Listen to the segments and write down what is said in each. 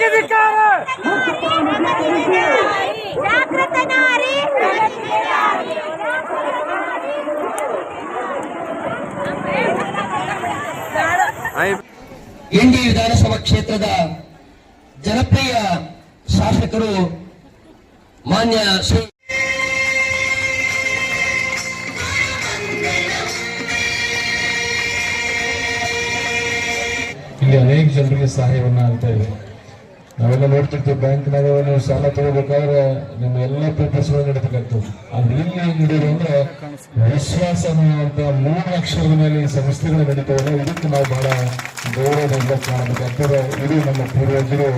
ಜಾಗೃತ ನಾರಿ ವಿಧಾನಸಭಾ ಕ್ಷೇತ್ರದ ಜನಪ್ರಿಯ ಶಾಸಕರು ಮಾನ್ಯ ಶ್ರೀ ಇಲ್ಲಿ ಅನೇಕ ಜನರಿಗೆ ಸಹಾಯವನ್ನು ಆಗ್ತಾ ಇದೆ. ನಾವೆಲ್ಲ ನೋಡ್ತಿರ್ತೀವಿ ಬ್ಯಾಂಕ್ನಾಗ ನೀವು ಸಾಲ ತಗೋಬೇಕಾದ್ರೆ ನಿಮ್ಮ ಎಲ್ಲ ಪೇಪರ್ಸ್ಗಳು ನಡೀಬೇಕಾಗ್ತದೆ ಆದ್ರೆ ಇಲ್ಲಿ ನಡೆಯೋದು ಅಂದ್ರೆ ವಿಶ್ವಾಸ ಅನ್ನುವಂತ ಮೂರು ಅಕ್ಷರದ ಮೇಲೆ ಈ ಸಂಸ್ಥೆಗಳು ಇದಕ್ಕೆ ನಾವು ಬಹಳ ಗೌರವದಿಂದ ಕಾಣಬೇಕಾಗ್ತದೆ. ಇಡೀ ನಮ್ಮ ಪೂರ್ವಜರು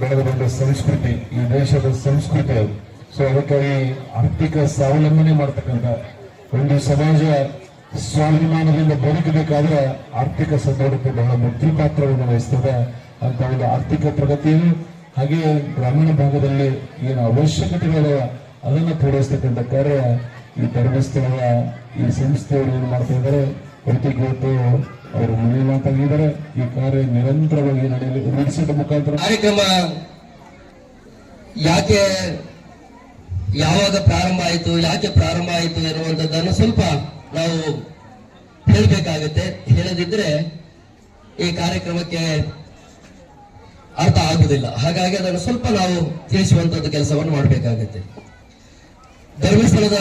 ಬೆಳೆದ ಸಂಸ್ಕೃತಿ. ಈ ದೇಶದ ಸಂಸ್ಕೃತಿ ಅದು. ಸೊ ಅದಕ್ಕಾಗಿ ಆರ್ಥಿಕ ಸ್ವಾವಲಂಬನೆ ಮಾಡ್ತಕ್ಕಂಥ ಒಂದು ಸಮಾಜ ಸ್ವಾಭಿಮಾನದಿಂದ ಬದುಕಬೇಕಾದ್ರೆ ಆರ್ಥಿಕ ಸದೃಢತೆ ಬಹಳ ಮುಖ್ಯ ಪಾತ್ರವನ್ನು ವಹಿಸ್ತದೆ. ಅಂತ ಒಂದು ಆರ್ಥಿಕ ಪ್ರಗತಿಯನ್ನು ಹಾಗೆ ಗ್ರಾಮೀಣ ಭಾಗದಲ್ಲಿ ಏನು ಅವಶ್ಯಕತೆಗಳು ಅದನ್ನು ಪೂರೈಸ್ತಕ್ಕಂಥ ಕಾರ್ಯ ಈ ಧರ್ಮಸ್ಥಳದ ಈ ಸಂಸ್ಥೆಯವರು ಏನು ಮಾಡ್ತಾ ಇದ್ದಾರೆ ಪ್ರತಿಗೆ ಇವತ್ತು ಅವರು ಮನೆ ಮಾತಾಗಿದ್ದಾರೆ ಈ ಕಾರ್ಯ ನಿರಂತರವಾಗಿ ನಡೆಯಲಿ ರೂಢಿಸಿದ ಮುಖಾಂತರ. ಕಾರ್ಯಕ್ರಮ ಯಾಕೆ ಯಾವಾಗ ಪ್ರಾರಂಭ ಆಯಿತು, ಯಾಕೆ ಪ್ರಾರಂಭ ಆಯಿತು ಎನ್ನುವಂಥದ್ದನ್ನು ಸ್ವಲ್ಪ ನಾವು ಹೇಳಬೇಕಾಗುತ್ತೆ. ಹೇಳದಿದ್ರೆ ಈ ಕಾರ್ಯಕ್ರಮಕ್ಕೆ ಅರ್ಥ ಆಗುವುದಿಲ್ಲ ಹಾಗಾಗಿ ಅದನ್ನು ಸ್ವಲ್ಪ ನಾವು ತಿಳಿಸುವಂತದ್ದು ಕೆಲಸವನ್ನು ಮಾಡಬೇಕಾಗುತ್ತೆ. ಧರ್ಮಸ್ಥಳದ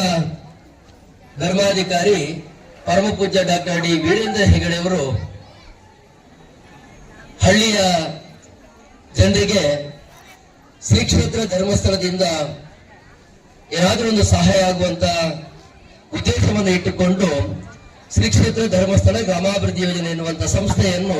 ಧರ್ಮಾಧಿಕಾರಿ ಪರಮ ಪೂಜ್ಯ ಡಾಕ್ಟರ್ ಡಿ ವೀರೇಂದ್ರ ಹೆಗಡೆ ಅವರು ಹಳ್ಳಿಯ ಜನರಿಗೆ ಶ್ರೀ ಕ್ಷೇತ್ರ ಧರ್ಮಸ್ಥಳದಿಂದ ಏನಾದರೂ ಒಂದು ಸಹಾಯ ಆಗುವಂತ ಉದ್ದೇಶವನ್ನು ಇಟ್ಟುಕೊಂಡು ಶ್ರೀ ಕ್ಷೇತ್ರ ಧರ್ಮಸ್ಥಳ ಗ್ರಾಮಾಭಿವೃದ್ಧಿ ಯೋಜನೆ ಎನ್ನುವಂತ ಸಂಸ್ಥೆಯನ್ನು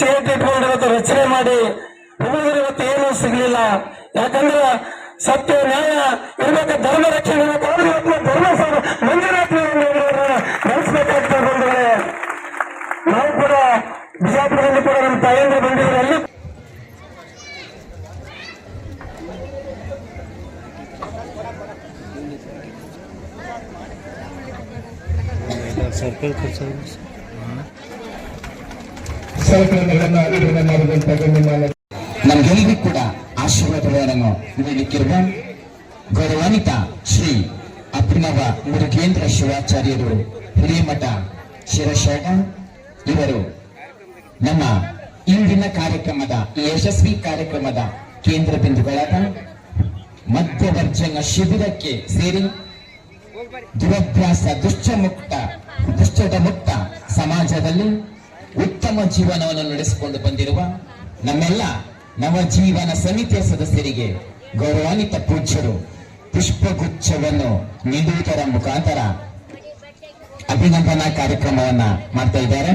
ಸಿಐಟಿ ಇವತ್ತು ರಚನೆ ಮಾಡಿ ಹುಡುಗರು ಇವತ್ತು ಏನೂ ಸಿಗ್ಲಿಲ್ಲ. ಯಾಕಂದ್ರೆ ಸತ್ಯ, ನ್ಯಾಯ, ಇರ್ಬೇಕು, ಧರ್ಮ ರಕ್ಷಣೆ ಧರ್ಮ ಮಂಜೂರಾತಿ ನಡೆಸಬೇಕಾಗ್ತದೆ ಬಂಧುಗಳೇ. ನಾವು ಕೂಡ ಬಿಜಾಪುರದಲ್ಲಿ ಕೂಡ ನಮ್ಮ ತಾಯಂದ್ರು ಬಂದಿದ್ರು ಅಲ್ಲಿ ಸಲಕರಣೆಗಳನ್ನ ನಮ್ಗೆಲ್ಲರಿಗೂ ಕೂಡ ಆಶೀರ್ವಾದಗಳನ್ನು ನೀಡಲಿಕ್ಕಿರುವ ಗೌರವಾನ್ವಿತ ಶ್ರೀ ಅಭಿನವ ಮುರುಗೇಂದ್ರ ಶಿವಾಚಾರ್ಯರು ಹಿರಿಯಮಠ ಶಿರಶೇಖ ಇವರು ನಮ್ಮ ಇಂದಿನ ಕಾರ್ಯಕ್ರಮದ, ಯಶಸ್ವಿ ಕಾರ್ಯಕ್ರಮದ ಕೇಂದ್ರ ಬಿಂದುಗಳಾದ ಮಧ್ಯವರ್ಜನ ಶಿಬಿರಕ್ಕೆ ಸೇರಿ ದುರಭ್ಯಾಸ ದುಶ್ಚಮುಕ್ತ ದುಶ್ಚಟ ಮುಕ್ತ ಸಮಾಜದಲ್ಲಿ ಜೀವನವನ್ನು ನಡೆಸಿಕೊಂಡು ಬಂದಿರುವ ನಮ್ಮೆಲ್ಲ ನವಜೀವನ ಸಮಿತಿಯ ಸದಸ್ಯರಿಗೆ ಗೌರವಾನ್ವಿತ ಪೂಜ್ಯರು, ಪುಷ್ಪಗುಚ್ಛವನ್ನು ನೀಡುವುದರ ಮುಖಾಂತರ ಅಭಿನಂದನಾ ಕಾರ್ಯಕ್ರಮವನ್ನ ಮಾಡ್ತಾ ಇದ್ದಾರೆ.